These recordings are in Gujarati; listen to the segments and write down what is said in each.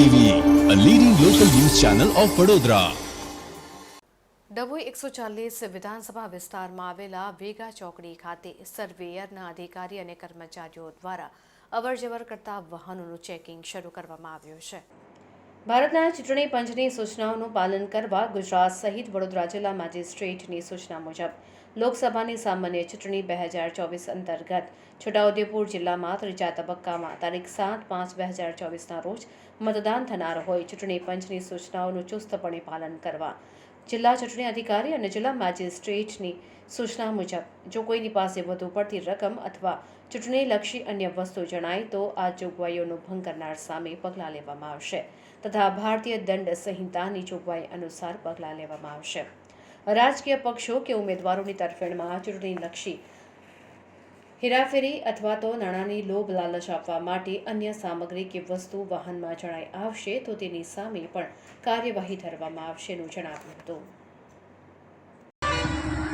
TV a leading local news channel of Vadodara Dabhoi એકસો ચાલીસ વિધાનસભા વિસ્તારમાં આવેલા વેગા ચોકડી ખાતે સર્વેયરના અધિકારી અને કર્મચારીઓ દ્વારા અવરજવર કરતા વાહનોનું ચેકિંગ શરૂ કરવામાં આવ્યું છે. ભારતના ચૂંટણી પંચની સૂચનાઓનું પાલન કરવા ગુજરાત સહિત વડોદરા જિલ્લા મેજિસ્ટ્રેટની સૂચના મુજબ લોકસભાની સામાન્ય ચૂંટણી બે હજાર ચોવીસ અંતર્ગત છોટાઉદેપુર જિલ્લામાં ત્રીજા તબક્કામાં તારીખ સાત પાંચ બે હજાર ચોવીસના રોજ મતદાન થનાર હોય ચૂંટણી પંચની સૂચનાઓનું ચુસ્તપણે પાલન કરવા જિલ્લા ચૂંટણી અધિકારી અને જિલ્લા મેજિસ્ટ્રેટની સૂચના મુજબ, જો કોઈની પાસે વધુ પડતી રકમ અથવા ચૂંટણીલક્ષી અન્ય વસ્તુ જણાય, તો આ જોગવાઈઓનો ભંગ કરનાર સામે પગલાં લેવામાં આવશે તથા ભારતીય દંડ સંહિતાની જોગવાઈ અનુસાર પગલાં લેવામાં આવશે. રાજકીય પક્ષો કે ઉમેદવારોની તરફેણમાં ચૂંટણીલક્ષી હેરાફેરી અથવા તો નાણાંની લોભ લાલચ આપવા માટે અન્ય સામગ્રી કે વસ્તુ વાહનમાં જણાઈ આવશે તો તેની સામે પણ કાર્યવાહી ધરવામાં આવશેનું જણાવ્યું હતું.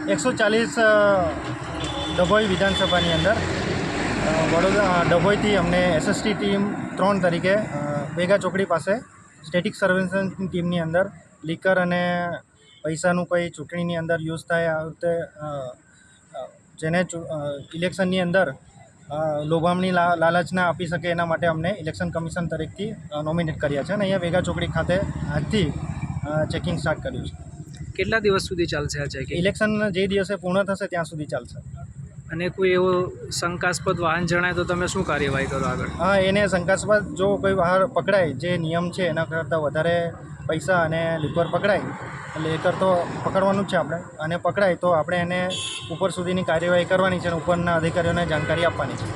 એકસો ચાલીસ ડભોઈ વિધાનસભાની અંદર વડોદરા ડભોઈથી અમને એસએસટી ટીમ ત્રણ તરીકે ભેગા ચોકડી પાસે સ્ટેટિક સર્વેલન્સ ટીમની અંદર લીકર અને પૈસાનું કોઈ ચૂંટણીની અંદર યુઝ થાય આ વખતે જેને ઇલેક્શનની અંદર લોભામણી લા લાલચ આપી શકે એના માટે અમને ઇલેક્શન કમિશન તરીકેથી નોમિનેટ કર્યા છે અને અહીંયા વેગા ચોકડી ખાતે આજથી ચેકિંગ સ્ટાર્ટ કર્યું છે. કેટલા દિવસ સુધી ચાલશે આ ચેકિંગ? ઇલેક્શન જે દિવસે પૂર્ણ થશે ત્યાં સુધી ચાલશે. અને કોઈ એવો શંકાસ્પદ વાહન જણાય તો તમે શું કાર્યવાહી કરો આગળ? હા, એને શંકાસ્પદ જો કોઈ વાહન પકડાય, જે નિયમ છે એના કરતાં વધારે પૈસા અને લિક્વર પકડાય, એટલે એ તો પકડવાનું જ છે આપણે. અને પકડાય તો આપણે એને ઉપર સુધીની કાર્યવાહી કરવાની છે અને ઉપરના અધિકારીઓને જાણકારી આપવાની છે.